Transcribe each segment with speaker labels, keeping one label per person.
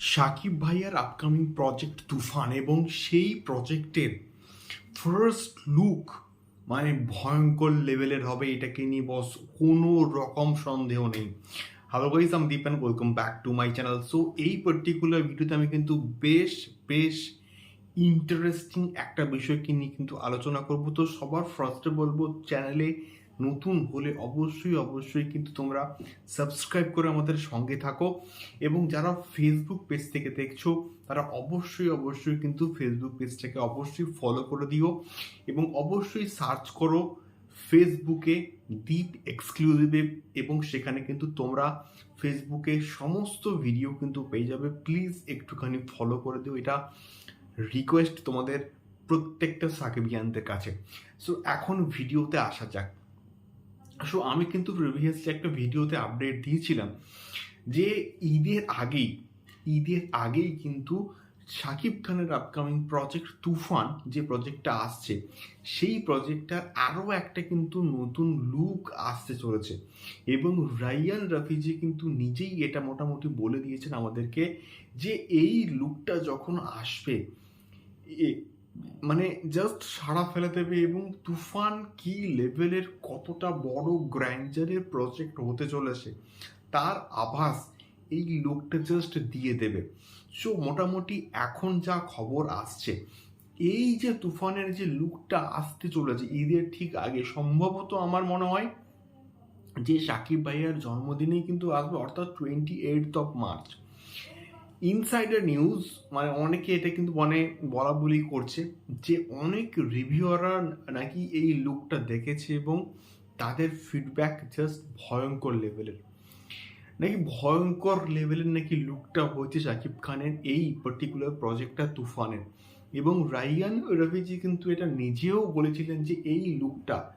Speaker 1: সাকিব ভাইয়ার upcoming project তুফান এবং সেই প্রজেক্টের ফার্স্ট লুক মানে ভয়ঙ্কর লেভেলের হবে এটাকে নিয়ে বস কোনো রকম সন্দেহ নেই। হ্যালো গাইজ আমি Deep and welcome back to my channel so এই পার্টিকুলার ভিডিওতে আমি কিন্তু বেশ বেশ ইন্টারেস্টিং একটা বিষয়কে নিয়ে কিন্তু আলোচনা করব। তো সবার ফার্স্টে বলব চ্যানেলে নতুন হলে অবশ্যই অবশ্যই কিন্তু তোমরা সাবস্ক্রাইব করে আমাদের সঙ্গে থাকো। এবং যারা ফেসবুক পেজ থেকে দেখছ, তারা অবশ্যই অবশ্যই কিন্তু ফেসবুক পেজটাকে অবশ্যই ফলো করে দিও। এবং অবশ্যই সার্চ করো ফেসবুকে ডিপ এক্সক্লুসিভে এবং সেখানে কিন্তু তোমরা ফেসবুকে সমস্ত ভিডিও কিন্তু পেয়ে যাবে। প্লিজ একটুখানি ফলো করে দিও। এটা রিকোয়েস্ট তোমাদের প্রত্যেকটা সাকিবিয়ানদের কাছে। সো এখন ভিডিওতে আসা যাক। সো আমি কিন্তু প্রিভিয়াসলি একটা ভিডিওতে আপডেট দিয়েছিলাম যে ঈদের আগেই ঈদের আগেই কিন্তু শাকিব খানের আপকামিং প্রজেক্ট তুফান যে প্রজেক্টটা আসছে, সেই প্রজেক্টটার আরও একটা কিন্তু নতুন লুক আসতে চলেছে। এবং রাইয়ান রাফিজি কিন্তু নিজেই এটা মোটামুটি বলে দিয়েছেন আমাদেরকে যে এই লুকটা যখন আসবে মানে জাস্ট সাড়া ফেলে দেবে এবং তুফান কি লেভেলের কতটা বড় গ্র্যান্ডারের প্রজেক্ট হতে চলেছে, তার আভাস এই লোকটা জাস্ট দিয়ে দেবে। সো মোটামুটি এখন যা খবর আসছে, এই যে তুফানের যে লুকটা আসতে চলেছে, ঈদের ঠিক আগে, সম্ভবত আমার মনে হয় যে সাকিব ভাইয়ার জন্মদিনেই কিন্তু আসবে, অর্থাৎ twenty eight of March insider news মানে অনেকে এটা কিন্তু মানে বলা বলি করছে যে অনেক রিভিউয়াররা নাকি এই লুকটা দেখেছে এবং তাদের ফিডব্যাক জাস্ট ভয়ঙ্কর লেভেলের নাকি ভয়ঙ্কর লেভেলের নাকি লুকটা হয়েছে শাকিব খানের এই পার্টিকুলার প্রজেক্টটা তুফানের। এবং রাইয়ান রফিজি কিন্তু এটা নিজেও বলেছিলেন যে এই লুকটা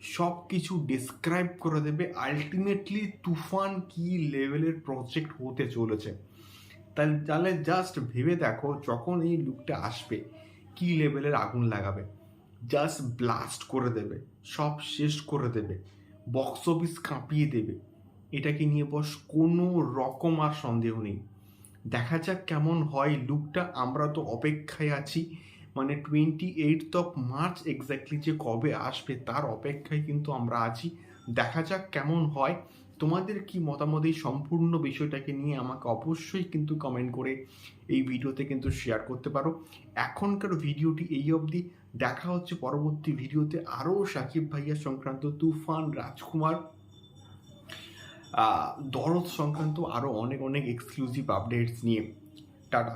Speaker 1: সব কিছু ডিসক্রাইব করে দেবে। আলটিমেটলি তুফান কি লেভেলের প্রজেক্ট হতে চলেছে। তাহলে জাস্ট ভেবে দেখো যখন এই লুকটা আসবে, কি লেভেলের আগুন লাগাবে? জাস্ট ব্লাস্ট করে দেবে, সব শেষ করে দেবে বক্স অফিস কাঁপিয়ে দেবে। এটাকে নিয়ে বস কোনো রকম আর সন্দেহ নেই। দেখা যাক কেমন হয় লুকটা আমরা তো অপেক্ষায় আছি। মানে twenty eight of March exactly যে কবে আসবে, তার অপেক্ষায় কিন্তু আমরা আছি। দেখা যাক কেমন হয়। তোমাদের কি মতামত এই সম্পূর্ণ বিষয়টাকে নিয়ে আমাকে অবশ্যই কিন্তু কমেন্ট করে এই ভিডিওতে কিন্তু শেয়ার করতে পারো। এখনকার ভিডিওটি এই অবধি। দেখা হচ্ছে পরবর্তী ভিডিওতে আরও সাকিব ভাইয়া সংক্রান্ত তুফান, রাজকুমার দরদ সংক্রান্ত আরও অনেক অনেক এক্সক্লুসিভ আপডেটস নিয়ে। টাটা।